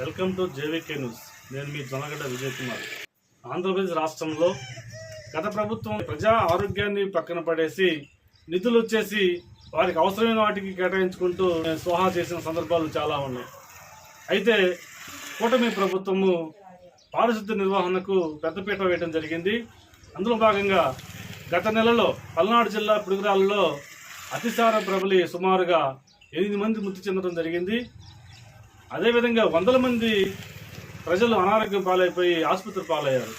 Welcome to JVK news. నేను మీ జొన్నగడ్డ విజయ్ కుమార్. ఆంధ్రప్రదేశ్ రాష్ట్రంలో గత ప్రభుత్వం ప్రజా ఆరోగ్యాన్ని పక్కన పడేసి నిధులు వచ్చేసి వారికి అవసరమైన వాటికి కేటాయించుకుంటూ స్వాహా చేసిన సందర్భాలు చాలా ఉన్నాయి. అయితే కూటమి ప్రభుత్వము పారిశుద్ధ్య నిర్వహణకు పెద్దపీట వేయడం జరిగింది. అందులో భాగంగా గత నెలలో పల్నాడు జిల్లా పిడుగురాలలో అతిసార ప్రబలి సుమారుగా ఎనిమిది మంది మృతి చెందడం జరిగింది. అదేవిధంగా వందల మంది ప్రజలు అనారోగ్యం పాలైపోయి ఆసుపత్రి పాలయ్యారు.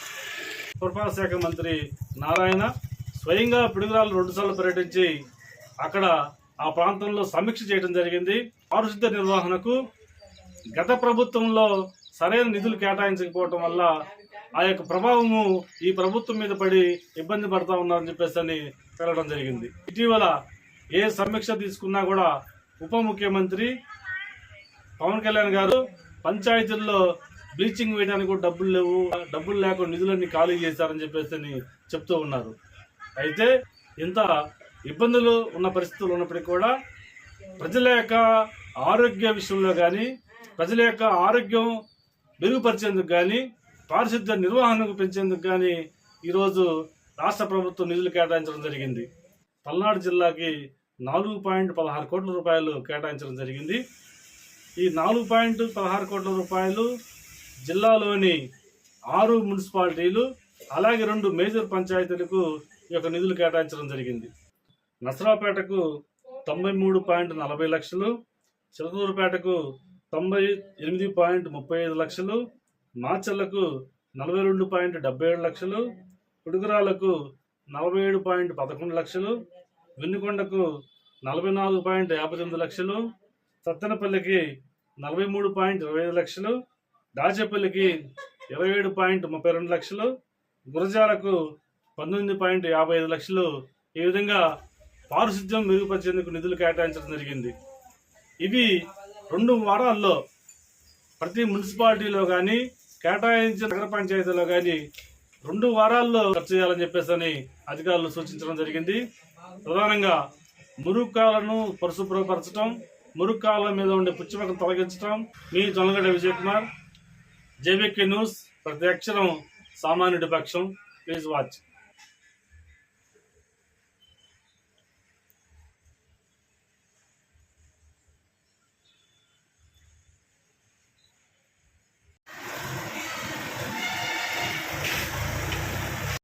పురపాలక శాఖ మంత్రి నారాయణ స్వయంగా పిడుగురాలు రెండుసార్లు పర్యటించి అక్కడ ఆ ప్రాంతంలో సమీక్ష చేయడం జరిగింది. పారిశుద్ధ నిర్వహణకు గత ప్రభుత్వంలో సరైన నిధులు కేటాయించకపోవటం వల్ల ఆ యొక్క ప్రభావము ఈ ప్రభుత్వం మీద పడి ఇబ్బంది పడతా ఉన్నారని చెప్పేసి అని తెలడం జరిగింది. ఇటీవల ఏ సమీక్ష తీసుకున్నా కూడా ఉప ముఖ్యమంత్రి పవన్ కళ్యాణ్ గారు పంచాయతీల్లో బ్లీచింగ్ వేయడానికి కూడా డబ్బులు లేవు. డబ్బులు లేకుండా నిధులన్నీ ఖాళీ చేశారని చెప్పేసి అని చెప్తూ ఉన్నారు. అయితే ఇంత ఇబ్బందులు ఉన్న పరిస్థితులు ఉన్నప్పటికీ కూడా ప్రజల యొక్క ఆరోగ్య విషయంలో కానీ ప్రజల యొక్క ఆరోగ్యం మెరుగుపరిచేందుకు కానీ పారిశుద్ధ్య నిర్వహణకు పెంచేందుకు కానీ ఈరోజు రాష్ట్ర ప్రభుత్వం నిధులు కేటాయించడం జరిగింది. పల్నాడు జిల్లాకి నాలుగు పాయింట్ పదహారు కోట్ల రూపాయలు కేటాయించడం జరిగింది. ఈ నాలుగు పాయింట్ పదహారు కోట్ల రూపాయలు జిల్లాలోని ఆరు మున్సిపాలిటీలు అలాగే రెండు మేజర్ పంచాయతీలకు ఈ యొక్క నిధులు కేటాయించడం జరిగింది. నసరాపేటకు తొంభై మూడు పాయింట్ నలభై లక్షలు చిలకూరుపేటకు తొంభై ఎనిమిది పాయింట్ ముప్పై ఐదు లక్షలు మాచర్లకు నలభై రెండు పాయింట్ డెబ్బై ఏడు లక్షలు పిడుగురాలకు నలభై ఏడు పాయింట్ పదకొండు లక్షలు వెన్నుకొండకు నలభై నాలుగు పాయింట్ యాభై తొమ్మిది లక్షలు సత్తెనపల్లికి నలభై మూడు పాయింట్ ఇరవై ఐదు లక్షలు దాచేపల్లికి ఇరవై ఏడు పాయింట్ ముప్పై రెండు లక్షలు గురజాలకు పంతొమ్మిది పాయింట్ యాభై ఐదు లక్షలు. ఈ విధంగా పారిశుద్ధ్యం మెరుగుపరిచేందుకు నిధులు కేటాయించడం జరిగింది. ఇవి రెండు వారాల్లో ప్రతి మున్సిపాలిటీలో కానీ కేటాయించిన నగర పంచాయతీలో కానీ రెండు వారాల్లో ఖర్చు చేయాలని చెప్పేసి అధికారులు సూచించడం జరిగింది. ప్రధానంగా మురుక్కాలను పరిశుభ్రపరచడం మురుక్కాల మీద ఉండే పుచ్చిమకం తొలగించడం మీ జొన్నగడ్డ విజయ్ కుమార్ జేబీకే న్యూస్ ప్రతి అక్షరం సామాన్యుడి పక్షం. Please watch.